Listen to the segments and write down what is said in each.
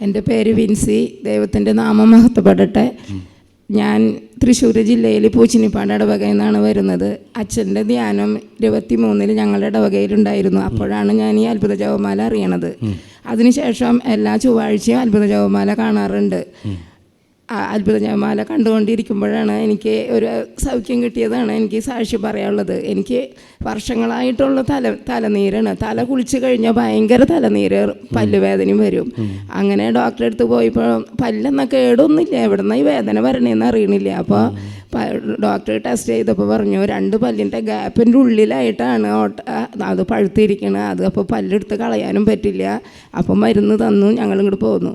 എന്റെ പേര് വിൻസി ദൈവത്തിന്റെ നാമം മഹത്വപ്പെടട്ടെ. ഞാൻ തൃശ്ശൂർ ജില്ലയിൽ പൂച്ചിനിപ്പാട് ഇടവകയിൽ നിന്നാണ് വരുന്നത്. അച്ഛന്റെ ധ്യാനം ഇരുപത്തി മൂന്നിൽ ഞങ്ങളുടെ ഇടവകയിലുണ്ടായിരുന്നു അപ്പോഴാണ് ഞാൻ ഈ അത്ഭുത ജവമാല അറിയണത് അതിനുശേഷം എല്ലാ ചൊവ്വാഴ്ചയും അത്ഭുത ജവമാല കാണാറുണ്ട് ആ അത്ഭുത. ജപമാല കണ്ടുകൊണ്ടിരിക്കുമ്പോഴാണ് എനിക്ക് ഒരു സൗഖ്യം കിട്ടിയതാണ് എനിക്ക് സാക്ഷി പറയാനുള്ളത്. എനിക്ക് വർഷങ്ങളായിട്ടുള്ള തല തലനീരാണ്. തല കുളിച്ച് കഴിഞ്ഞാൽ ഭയങ്കര തലനീര് പല്ലുവേദനയും വരും. അങ്ങനെ ഡോക്ടറെ അടുത്ത് പോയപ്പോൾ പല്ലെന്ന കേടൊന്നുമില്ല. എവിടെ നിന്നാണ് ഈ വേദന വരണേന്ന് അറിയണില്ല. അപ്പോൾ ഡോക്ടർ ടെസ്റ്റ് ചെയ്തപ്പോൾ പറഞ്ഞു രണ്ട് പല്ലിന്റെ ഗ്യാപ്പിന്റെ ഉള്ളിലായിട്ടാണ് ഓട്ട അത് പഴുത്തിരിക്കണത് അത് അപ്പോൾ പല്ലെടുത്ത് കളയാനും പറ്റില്ല. അപ്പോൾ മരുന്ന് തന്നു ഞങ്ങളിങ്ങോട്ട് പോന്നു.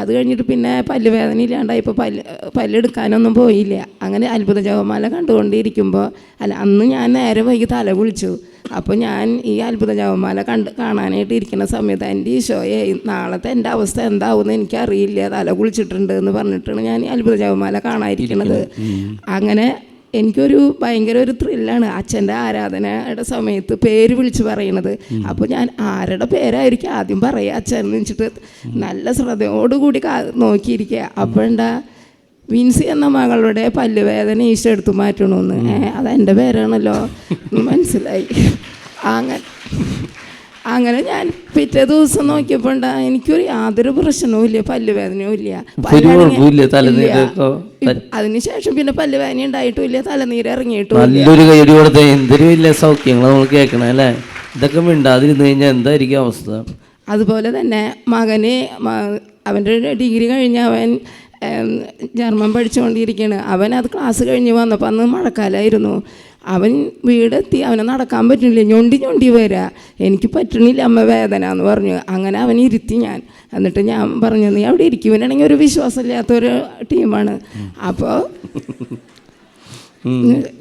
അത് കഴിഞ്ഞിട്ട് പിന്നെ പല്ല് വേദന ഇല്ലാണ്ടായപ്പോൾ പല്ല് പല്ലെടുക്കാനൊന്നും പോയില്ല. അങ്ങനെ അത്ഭുത ജപമാല കണ്ടുകൊണ്ടിരിക്കുമ്പോൾ അല്ല അന്ന് ഞാൻ നേരെ വൈകി തല കുളിച്ചു. അപ്പോൾ ഞാൻ ഈ അത്ഭുത ജപമാല കണ്ട് കാണാനായിട്ട് ഇരിക്കുന്ന സമയത്ത് എന്റെ ഈശോയെ നാളത്തെ എന്റെ അവസ്ഥ എന്താവും എന്താവുമെന്ന് എനിക്കറിയില്ല. തല കുളിച്ചിട്ടുണ്ട് എന്ന് പറഞ്ഞിട്ടാണ് ഞാൻ ഈ അത്ഭുത ജപമാല കാണാതിരിക്കുന്നത് അങ്ങനെ എനിക്കൊരു ഭയങ്കര ഒരു ത്രില്ലാണ് അച്ഛന്റെ ആരാധനയുടെ സമയത്ത് പേര് വിളിച്ച് പറയണത്. അപ്പോൾ ഞാൻ ആരുടെ പേരായിരിക്കും ആദ്യം പറയുക അച്ഛൻ എന്ന് വെച്ചിട്ട് നല്ല ശ്രദ്ധയോടുകൂടി കാ നോക്കിയിരിക്കുക അപ്പോൾ എന്താ വിൻസി എന്ന മകളുടെ പല്ലുവേദന ഈശോ എടുത്തു മാറ്റണമെന്ന് അതെന്റെ പേരാണല്ലോ. മനസ്സിലായി. അങ്ങനെ. അങ്ങനെ ഞാൻ പിറ്റേ ദിവസം നോക്കിയപ്പോൾ എനിക്കൊരു യാതൊരു പ്രശ്നവും ഇല്ല പല്ലുവേദനയും ഇല്ല. അതിനുശേഷം പിന്നെ പല്ലുവേദന ഉണ്ടായിട്ടും ഇല്ല തലനീര് ഇറങ്ങിയിട്ടും നല്ലൊരു കൈയടി കൊടുത്ത എന്തൊരു സൗഖ്യങ്ങൾ നമ്മൾ കേൾക്കണം അല്ലേ? ഇതൊക്കെ മിണ്ടാതിരുന്ന് കഴിഞ്ഞാൽ എന്തായിരിക്കും അവസ്ഥ? അതുപോലെ തന്നെ മകന് അവന്റെ ഡിഗ്രി കഴിഞ്ഞ് അവൻ ജർമ്മൻ പഠിച്ചുകൊണ്ടിരിക്കുകയാണ് അവൻ അത് ക്ലാസ് കഴിഞ്ഞ് വന്നപ്പോൾ അന്ന് മഴക്കാലമായിരുന്നു അവൻ വീടെത്തി അവനെ നടക്കാൻ പറ്റുന്നില്ല. ഞൊണ്ടി ഞൊണ്ടി വരാ. എനിക്ക് പറ്റണില്ല അമ്മ വേദന എന്ന് പറഞ്ഞു. അങ്ങനെ അവൻ ഇരുത്തി ഞാൻ. എന്നിട്ട് ഞാൻ പറഞ്ഞു നീ അവിടെ ഇരിക്കുവാനാണെങ്കിൽ ഒരു വിശ്വാസമില്ലാത്തൊരു ടീമാണ്. അപ്പോൾ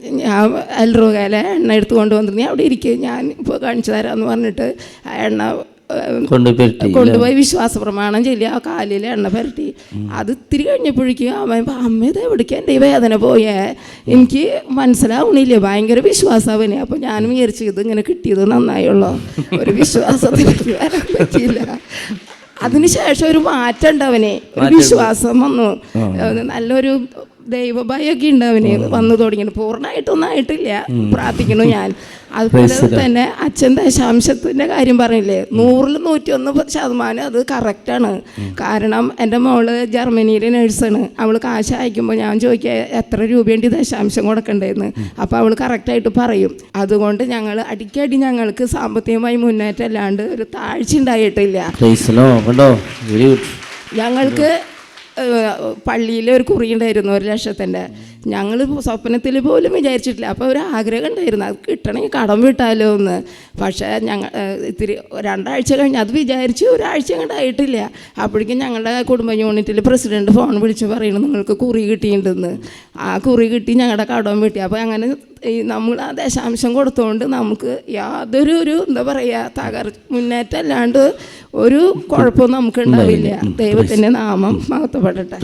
ഞാൻ എൽറുകാല എണ്ണ എടുത്ത് കൊണ്ടുവന്നിട്ട് നീ അവിടെ ഇരിക്കുക ഞാൻ ഇപ്പോൾ കാണിച്ചു തരാമെന്ന് പറഞ്ഞിട്ട് ആ എണ്ണ കൊണ്ടുപോയി വിശ്വാസ പ്രമാണം ചൊല്ലി ആ കാലിൽ എണ്ണ പുരട്ടി. അത് ഇത്തിരി കഴിഞ്ഞപ്പോഴേക്കും അവൻ അമ്മ ഇത് എവിടേക്ക് എന്റെ ഈ വേദന പോയേ? എനിക്ക് മനസ്സിലാവണില്ല ഭയങ്കര വിശ്വാസം അവന്. അപ്പോൾ ഞാനും വിചാരിച്ചു ഇത് ഇങ്ങനെ കിട്ടിയത് നന്നായുള്ളൂ. ഒരു വിശ്വാസത്തിലേക്ക് വരാൻ പറ്റിയില്ല. അതിനുശേഷം ഒരു മാറ്റം ഉണ്ട് അവനെ. ഒരു വിശ്വാസം വന്നു. നല്ലൊരു ദൈവഭയമൊക്കെ ഉണ്ട് അവന്. വന്നു തുടങ്ങിയിട്ട്. പൂർണമായിട്ടൊന്നും ആയിട്ടില്ല. പ്രാർത്ഥിക്കണു ഞാൻ. അതുപോലെ തന്നെ അച്ഛൻ ദശാംശത്തിന്റെ കാര്യം പറഞ്ഞില്ലേ? നൂറിൽ നൂറ്റിയൊന്ന് ശതമാനം അത് കറക്റ്റാണ് കാരണം എന്റെ മോൾ ജർമ്മനിയിലെ നേഴ്സാണ് അവൾ കാശ് അയക്കുമ്പോൾ ഞാൻ ചോദിക്കുക എത്ര രൂപയുണ്ട് ദശാംശം കൊടുക്കണ്ടേന്ന്? അപ്പോൾ അവൾ കറക്റ്റായിട്ട് പറയും. അതുകൊണ്ട് ഞങ്ങൾ അടിക്കടി ഞങ്ങൾക്ക് സാമ്പത്തികമായി മുന്നേറ്റം അല്ലാണ്ട് ഒരു താഴ്ച ഉണ്ടായിട്ടില്ല. ഞങ്ങൾക്ക് പള്ളിയിൽ ഒരു കുറി ഉണ്ടായിരുന്നു ഒരു ലക്ഷത്തിന്റെ ഞങ്ങൾ സ്വപ്നത്തിൽ പോലും വിചാരിച്ചിട്ടില്ല. അപ്പോൾ ഒരു ആഗ്രഹം ഉണ്ടായിരുന്നു അത് കിട്ടണമെങ്കിൽ കടം വിട്ടാലോ എന്ന്. പക്ഷേ ഞങ്ങൾ ഇത്തിരി രണ്ടാഴ്ച കഴിഞ്ഞ് അത് വിചാരിച്ച് ഒരാഴ്ച കണ്ടായിട്ടില്ല അപ്പോഴേക്കും ഞങ്ങളുടെ കുടുംബ യൂണിറ്റിൽ പ്രസിഡന്റ് ഫോൺ വിളിച്ച് പറയുന്നു നിങ്ങൾക്ക് കുറി കിട്ടിയിട്ടുണ്ടെന്ന്. ആ കുറി കിട്ടി ഞങ്ങളുടെ കടം വിട്ടി. അപ്പോൾ അങ്ങനെ നമ്മൾ ആ ദശാംശം കൊടുത്തുകൊണ്ട് നമുക്ക് യാതൊരു ഒരു എന്താ പറയുക തകർ മുന്നേറ്റം അല്ലാണ്ട് ഒരു കുഴപ്പവും നമുക്ക് ഉണ്ടാവില്ല ദൈവത്തിന്റെ നാമം മഹത്വപ്പെടട്ടെ.